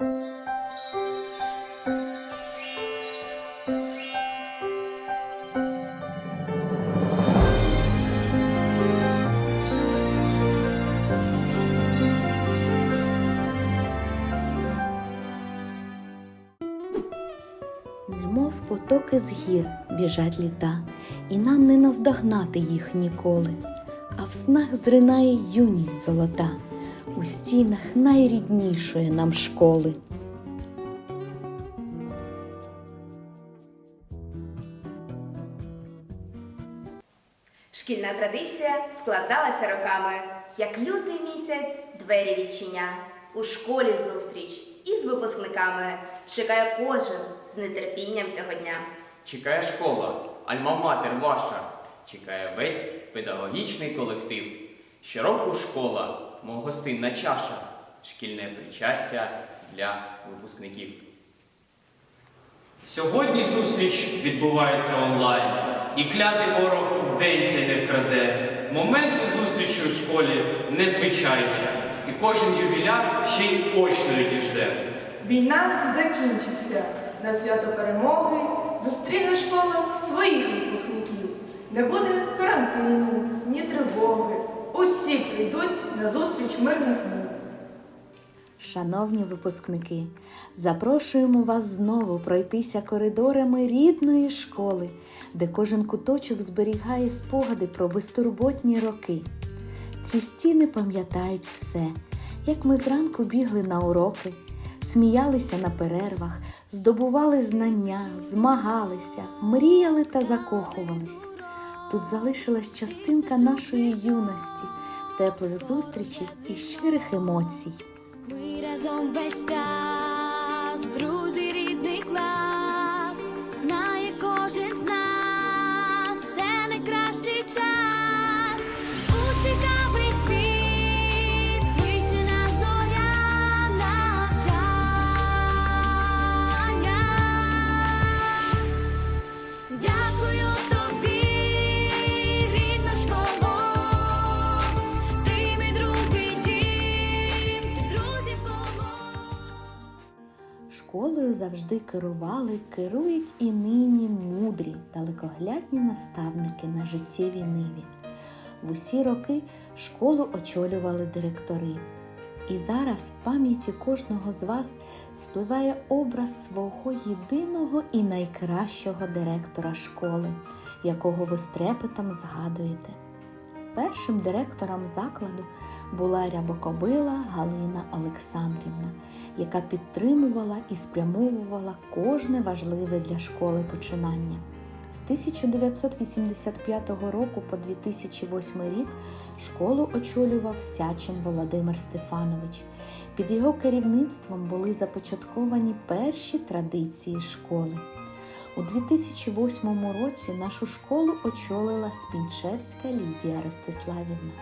Немов потоки з гір біжать літа, і нам не наздогнати їх ніколи. А в снах зринає юність золота у стінах найріднішої нам школи. Шкільна традиція складалася роками, як лютий місяць двері відчиня. У школі зустріч із випускниками чекає кожен з нетерпінням цього дня. Чекає школа, альма-матер ваша, чекає весь педагогічний колектив. Щороку школа, мов гостинна чаша, шкільне причастя для випускників. Сьогодні зустріч відбувається онлайн, і клятий ворог день цей не вкраде. Момент зустрічі у школі незвичайний, і кожен ювіляр ще й очно відіжде. Війна закінчиться. На свято перемоги зустріне школа своїх випускників. Не буде карантину, ні тривоги. Усі прийдуть на зустріч мирних мов. Шановні випускники, запрошуємо вас знову пройтися коридорами рідної школи, де кожен куточок зберігає спогади про безтурботні роки. Ці стіни пам'ятають все, як ми зранку бігли на уроки, сміялися на перервах, здобували знання, змагалися, мріяли та закохувались. Тут залишилась частинка нашої юності, теплих зустрічей і щирих емоцій. Ми разом весь час, Школою завжди керували, керують і нині мудрі, далекоглядні наставники на життєвій ниві. В усі роки школу очолювали директори. І зараз в пам'яті кожного з вас спливає образ свого єдиного і найкращого директора школи, якого ви з трепетом згадуєте. Першим директором закладу була рябокобила Галина Олександрівна, яка підтримувала і спрямовувала кожне важливе для школи починання. З 1985 року по 2008 рік школу очолював Сячин Володимир Стефанович. Під його керівництвом були започатковані перші традиції школи. У 2008 році нашу школу очолила Спінчевська Лідія Ростиславівна.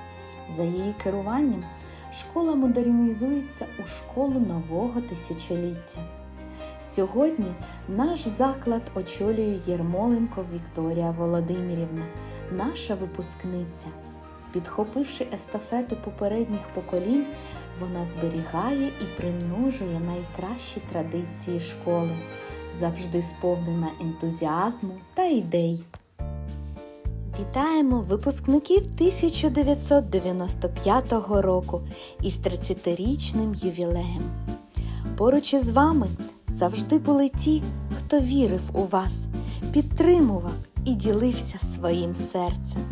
За її керуванням школа модернізується у школу нового тисячоліття. Сьогодні наш заклад очолює Єрмоленко Вікторія Володимирівна, наша випускниця. Підхопивши естафету попередніх поколінь, вона зберігає і примножує найкращі традиції школи, завжди сповнена ентузіазму та ідей. Вітаємо випускників 1995 року із 30-річним ювілеєм. Поруч із вами завжди були ті, хто вірив у вас, підтримував і ділився своїм серцем.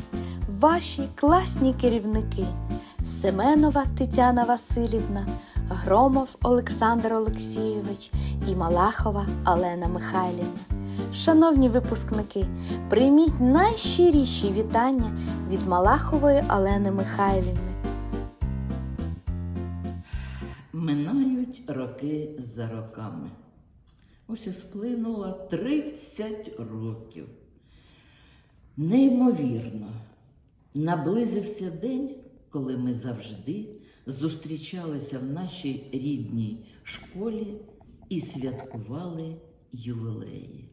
Ваші класні керівники Семенова Тетяна Васильівна, Громов Олександр Олексійович і Малахова Олена Михайлівна. Шановні випускники, прийміть найщиріші вітання від Малахової Олени Михайлівни. Минають роки за роками. Ось і сплинуло 30 років. Неймовірно, наблизився день, коли ми завжди зустрічалися в нашій рідній школі і святкували ювілеї.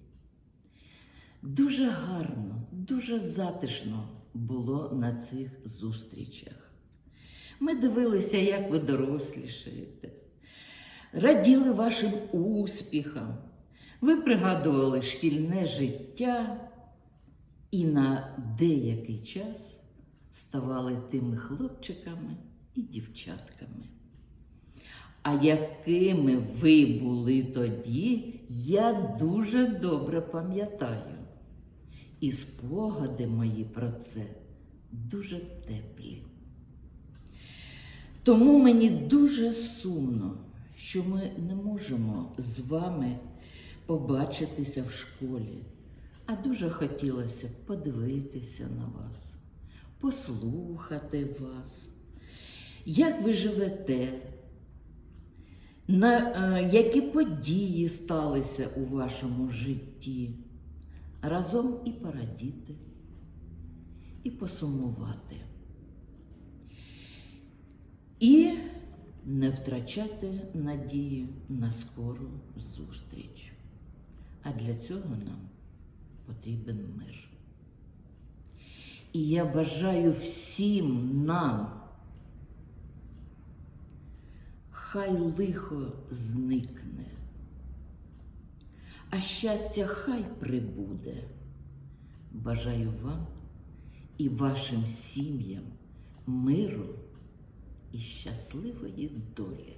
Дуже гарно, дуже затишно було на цих зустрічах. Ми дивилися, як ви дорослішаєте. раділи вашим успіхам, ви пригадували шкільне життя і на деякий час ставали тими хлопчиками і дівчатками. А якими ви були тоді, я дуже добре пам'ятаю. І спогади мої про це дуже теплі. Тому мені дуже сумно, що ми не можемо з вами побачитися в школі, а дуже хотілося подивитися на вас, послухати вас, як ви живете, на е, які події сталися у вашому житті, разом і порадіти, і посумувати. І не втрачати надії на скору зустріч. А для цього нам потрібен мир. І я бажаю всім нам, хай лихо зникне, а щастя хай прибуде. Бажаю вам і вашим сім'ям миру і щасливої долі.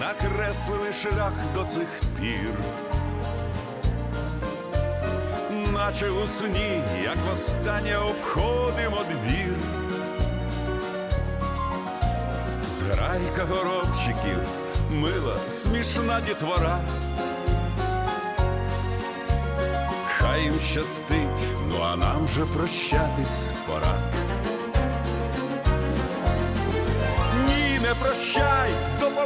накреслили шлях до цих пір. Наче у сні, як востаннє обходимо двір. Зграйка горобчиків, мила, смішна дітвора. Хай їм щастить, ну а нам вже прощатись пора. Ні, не прощай,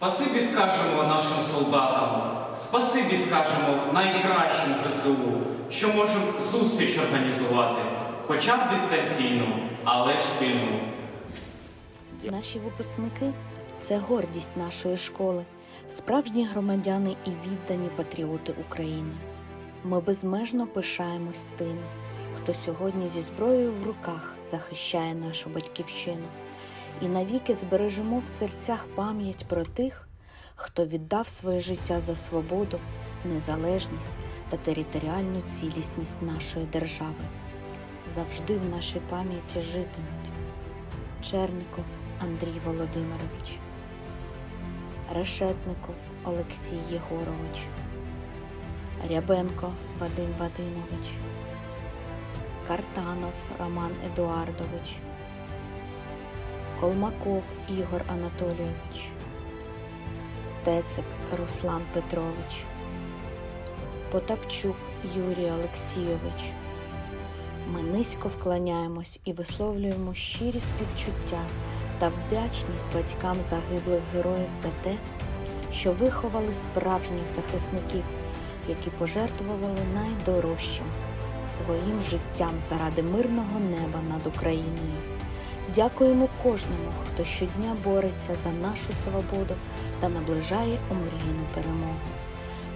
Спасибі скажемо нашим солдатам, спасибі скажемо найкращим ЗСУ, що можемо зустріч організувати, хоча б дистанційну, але шкільну. Наші випускники це гордість нашої школи, справжні громадяни і віддані патріоти України. Ми безмежно пишаємось тими, хто сьогодні зі зброєю в руках захищає нашу батьківщину, і навіки збережемо в серцях пам'ять про тих, хто віддав своє життя за свободу, незалежність та територіальну цілісність нашої держави. Завжди в нашій пам'яті житимуть. Черников Андрій Володимирович, Решетников Олексій Єгорович, Рябенко Вадим Вадимович, Картанов Роман Едуардович, Колмаков Ігор Анатолійович, Стецик Руслан Петрович, Потапчук Юрій Олексійович. Ми низько вклоняємось і висловлюємо щирі співчуття та вдячність батькам загиблих героїв за те, що виховали справжніх захисників, які пожертвували найдорожчим своїм життям заради мирного неба над Україною. Дякуємо кожному, хто щодня бореться за нашу свободу та наближає омріяну перемогу.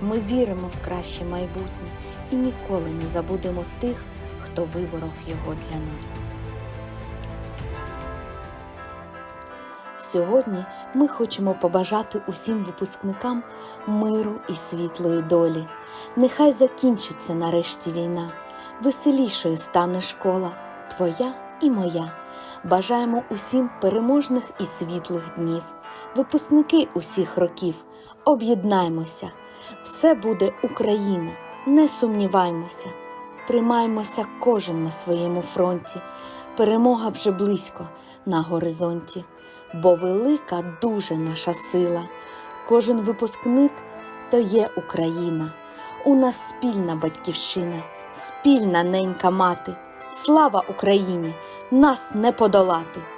Ми віримо в краще майбутнє і ніколи не забудемо тих, хто виборов його для нас. Сьогодні ми хочемо побажати усім випускникам миру і світлої долі, Нехай закінчиться нарешті війна, веселішою стане школа, твоя і моя. Бажаємо усім переможних і світлих днів. Випускники усіх років, об'єднаймося. Все буде Україна, не сумніваймося. Тримаймося кожен на своєму фронті. Перемога вже близько на горизонті, бо велика дуже наша сила. Кожен випускник то є Україна. У нас спільна батьківщина, спільна ненька мати. Слава Україні! Нас не подолати!